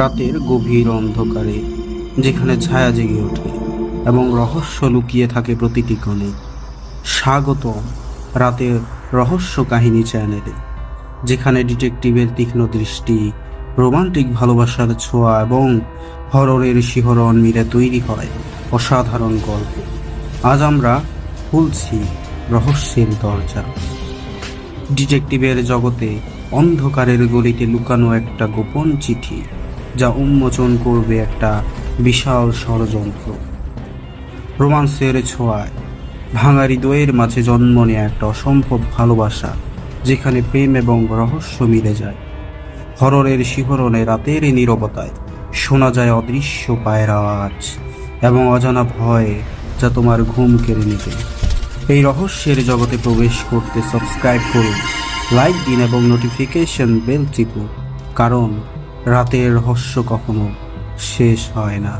রাতের গভীর অন্ধকারে, যেখানে ছায়া জেগে ওঠে এবং রহস্য লুকিয়ে থাকে প্রতিটি কোণে স্বাগত রাতের রহস্য কাহিনী চ্যানেলে, যেখানে ডিটেকটিভের তীক্ষ্ণ দৃষ্টি, রোমান্টিক ভালোবাসার ছোঁয়া এবং হররের শিহরণ মিলে তৈরি হয় অসাধারণ গল্প। আজ আমরা খুলছি রহস্যের দরজা। ডিটেকটিভের জগতে অন্ধকারের গলিতে লুকানো একটা গোপন চিঠি। যা উন্মোচন করবে একটা বিশাল ষড়যন্ত্র। রোমান্সের ছোঁয়ায়, ভাঙা হৃদয়ের মাঝে জন্ম নেয় একটা অসম্ভব ভালোবাসা, যেখানে প্রেম এবং রহস্য মিলে যায়। হররের শিহরণে রাতের নীরবতায় শোনা যায় অদৃশ্য পায়ের আওয়াজ এবং অজানা ভয় যা তোমার ঘুম কেড়ে নিবে। এই রহস্যের জগতে প্রবেশ করতে সাবস্ক্রাইব করুন লাইক দিন এবং নোটিফিকেশন বেল টিপুন, কারণ রাতের রহস্য কখনো শেষ হয় না।